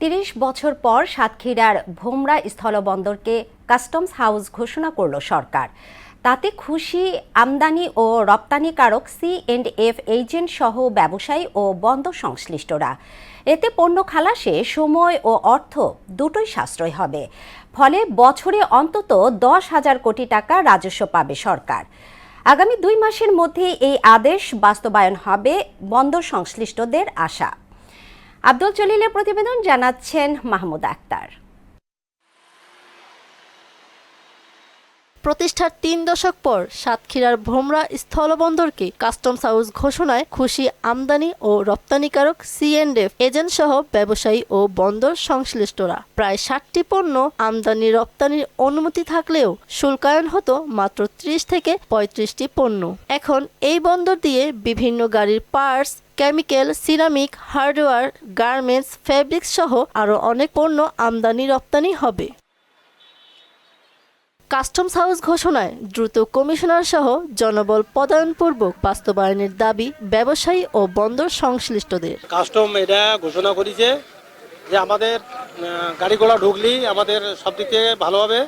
তিরিশ বছর পর সাতক্ষীরার ভোমরা স্থলবন্দরকে কাস্টমস হাউস ঘোষণা করল সরকার। তাতে খুশি আমদানি ও রপ্তানিকারক সি এন্ড এফ এজেন্ট সহ ব্যবসায়ী ও বন্দর সংশ্লিষ্টরা। এতে পণ্য খালাসে সময় ও অর্থ দুটোই সাশ্রয় হবে। ফলে বছরে অন্তত দশ হাজার কোটি টাকা রাজস্ব পাবে সরকার। আগামী দুই মাসের মধ্যে এই আদেশ বাস্তবায়ন হবে বন্দর সংশ্লিষ্টদের আশা। আব্দুল জলিলের প্রতিবেদন জানাচ্ছেন মাহমুদ আক্তার। প্রতিষ্ঠার তিন দশক পর সাতক্ষীরার ভোমরা স্থলবন্দরকে কাস্টমস হাউস ঘোষণায় খুশি আমদানি ও রপ্তানিকারক সিএনডেফ এজেন্ট সহ ব্যবসায়ী ও বন্দর সংশ্লিষ্টরা। প্রায় ষাটটি পণ্য আমদানি রপ্তানির অনুমতি থাকলেও শুল্কায়ন হতো মাত্র ত্রিশ থেকে পঁয়ত্রিশটি পণ্য। এখন এই বন্দর দিয়ে বিভিন্ন গাড়ির parts, chemical, ceramic, hardware, garments, fabrics সহ আরও অনেক পণ্য আমদানি রপ্তানি হবে। কাস্টমস হাউস ঘোষণায় দ্রুত কমিশনার সহ জনবল পদায়নপূর্বক বাস্তবায়নের দাবি ব্যবসায়ী ও বন্দর সংশ্লিষ্টদের। কাস্টম এটা ঘোষণা করেছে যে আমাদের গাড়ি ঘোড়া ঢুকলি আমাদের সব দিক থেকে ভালো হবে।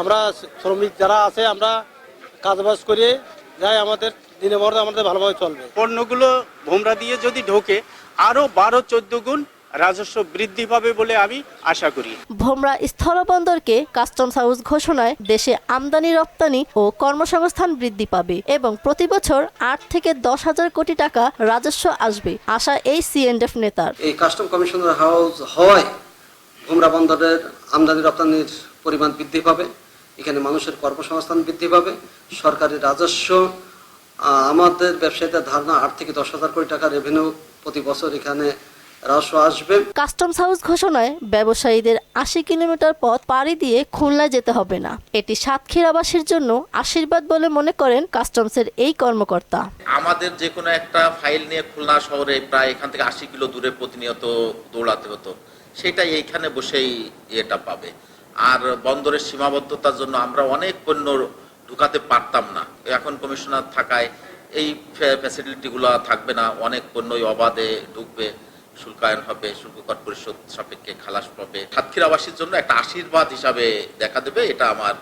আমরা শ্রমিক যারা আছে আমরা কাজবাজ করে যাই আমাদের দিনে বড় আমাদের ভালোভাবে চলবে। পণ্যগুলো ভোমরা দিয়ে যদি ঢোকে আরও বারো চোদ্দ গুণ রাজস্ব বৃদ্ধি পাবে বলে আমি আশা করি। ভোমরা স্থলবন্দরকে কাস্টমস হাউস ঘোষণায় দেশে আমদানি রপ্তানি ও কর্মসংস্থান বৃদ্ধি পাবে এবং প্রতি বছর আট থেকে দশ হাজার কোটি টাকা রাজস্ব আসবে আশা এই সিএনডেফ নেতার। এই কাস্টম কমিশনার হাউস হওয়ায় ভোমরা বন্দরের আমদানি রপ্তানির পরিমাণ বৃদ্ধি পাবে এখানে মানুষের কর্মসংস্থান বৃদ্ধি পাবে সরকারি রাজস্ব আমাদের ব্যবসায়ীদের ধারণা আট থেকে দশ হাজার কোটি টাকা রেভিনিউ প্রতি বছর এখানে আসবে। কাস্টমস হাউস ঘোষণায় ব্যবসায়ীদের আশি কিলোমিটার পথ পাড়ি দিয়ে খুলনায় যেতে হবে না। এটি সাতক্ষীরাবাসীর জন্য আশীর্বাদ বলে মনে করেন কাস্টমসের এই কর্মকর্তা। আমাদের যে কোনো একটা ফাইল নিয়ে খুলনা শহরে প্রায় এখান থেকে আশি কিলো দূরে প্রতিনিয়ত দৌড়াতে হতো। সেটাই এইখানে বসেই এটা পাবে। আর বন্দরের সীমাবদ্ধতার জন্য আমরা অনেক পণ্য ঢুকাতে পারতাম না। এখন কমিশনার থাকায় এই ফ্যাসিলিটিগুলো থাকবে না অনেক পণ্যই অবাধে ঢুকবে। শুল্কায়ন হবে শুল্ক কর পরিশোধ সাপেক্ষে খালাস পাবে। সাতক্ষীরাবাসীর জন্য একটা আশীর্বাদ হিসাবে দেখা দেবে, এটা আমার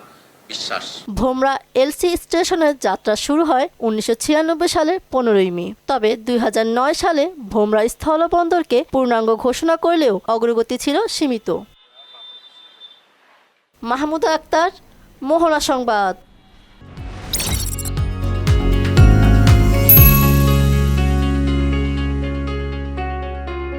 বিশ্বাস। ভোমরা এলসি স্টেশনের যাত্রা শুরু হয় উনিশশো ছিয়ানব্বই সালের পনেরোই মে। তবে দুই হাজার নয় সালে ভোমরা স্থলবন্দরকে পূর্ণাঙ্গ ঘোষণা করলেও অগ্রগতি ছিল সীমিত। মাহমুদা আক্তার, মোহনা সংবাদ।